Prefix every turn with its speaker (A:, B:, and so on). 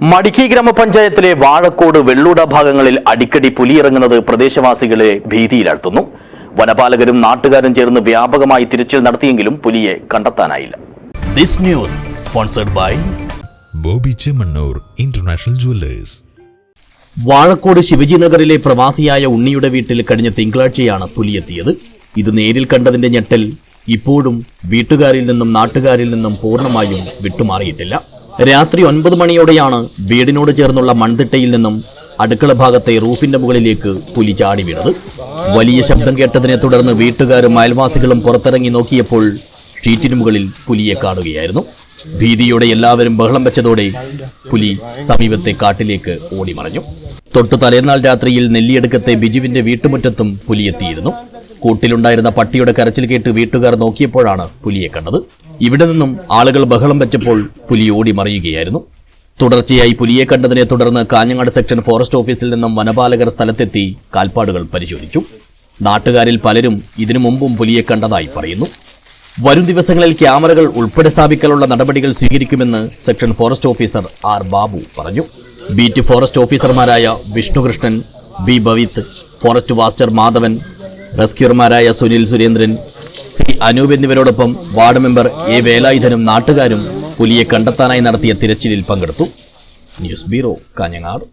A: മടിക്കി ഗ്രാമപഞ്ചായത്തിലെ വാഴക്കോട് വെള്ളൂട ഭാഗങ്ങളിൽ അടിക്കടി പുലിയിറങ്ങുന്നത് പ്രദേശവാസികളെ ഭീതിയിലാഴ്ത്തുന്നു. വനപാലകരും നാട്ടുകാരും ചേർന്ന് വ്യാപകമായി തിരച്ചിൽ നടത്തിയെങ്കിലും പുലിയെ കണ്ടെത്താനായില്ല. This news sponsored by
B: Bobby Chemmanur international jewellers.
A: Vazhakode Shivaji നഗറിലെ പ്രവാസിയായ ഉണ്ണിയുടെ വീട്ടിൽ കഴിഞ്ഞ തിങ്കളാഴ്ചയാണ് പുലിയെത്തിയത്. ഇത് നേരിൽ കണ്ടതിന്റെ ഞെട്ടൽ ഇപ്പോഴും വീട്ടുകാരിൽ നിന്നും നാട്ടുകാരിൽ നിന്നും പൂർണമായും വിട്ടുമാറിയിട്ടില്ല. രാത്രി ഒൻപത് മണിയോടെയാണ് വീടിനോട് ചേർന്നുള്ള മൺതിട്ടയിൽ നിന്നും അടുക്കള ഭാഗത്തെ റൂഫിന്റെ മുകളിലേക്ക് പുലി ചാടി വീണത്. വലിയ ശബ്ദം കേട്ടതിനെ തുടർന്ന് വീട്ടുകാരും അയൽവാസികളും പുറത്തിറങ്ങി നോക്കിയപ്പോൾ ഷീറ്റിന് മുകളിൽ പുലിയെ കാണുകയായിരുന്നു. ഭീതിയോടെ എല്ലാവരും ബഹളം വെച്ചതോടെ പുലി സമീപത്തെ കാട്ടിലേക്ക് ഓടിമറഞ്ഞു. തൊട്ടു തലേന്നാൾ രാത്രിയിൽ നെല്ലിയടുക്കത്തെ ബിജുവിന്റെ വീട്ടുമുറ്റത്തും പുലിയെത്തിയിരുന്നു കൂട്ടിലുണ്ടായിരുന്ന പട്ടിയുടെ കരച്ചിൽ കേട്ട് വീട്ടുകാർ നോക്കിയപ്പോഴാണ് പുലിയെ കണ്ടത്. ഇവിടെ നിന്നും ആളുകൾ ബഹളം വെച്ചപ്പോൾ പുലി ഓടി മറിയുകയായിരുന്നു. തുടർച്ചയായി പുലിയെ കണ്ടതിനെ തുടർന്ന് കാഞ്ഞങ്ങാട് സെക്ഷൻ ഫോറസ്റ്റ് ഓഫീസിൽ നിന്നും വനപാലകർ സ്ഥലത്തെത്തി കാൽപ്പാടുകൾ പരിശോധിച്ചു. നാട്ടുകാരിൽ പലരും ഇതിനു മുമ്പും പുലിയെ കണ്ടതായി പറയുന്നു. വരും ദിവസങ്ങളിൽ ക്യാമറകൾ ഉൾപ്പെടെ സ്ഥാപിക്കാനുള്ള നടപടികൾ സ്വീകരിക്കുമെന്ന് section forest officer R Babu പറഞ്ഞു. ബീറ്റ് ഫോറസ്റ്റ് ഓഫീസർമാരായ Vishnukrishnan B Bhavith forest watcher Madhavan റെസ്ക്യൂർമാരായ Sunil Surendran C Anoop എന്നിവരോടൊപ്പം വാർഡ് മെമ്പർ എ വേലായുധനും നാട്ടുകാരും പുലിയെ കണ്ടെത്താനായി നടത്തിയ തിരച്ചിലിൽ പങ്കെടുത്തു. News bureau Kanhangad.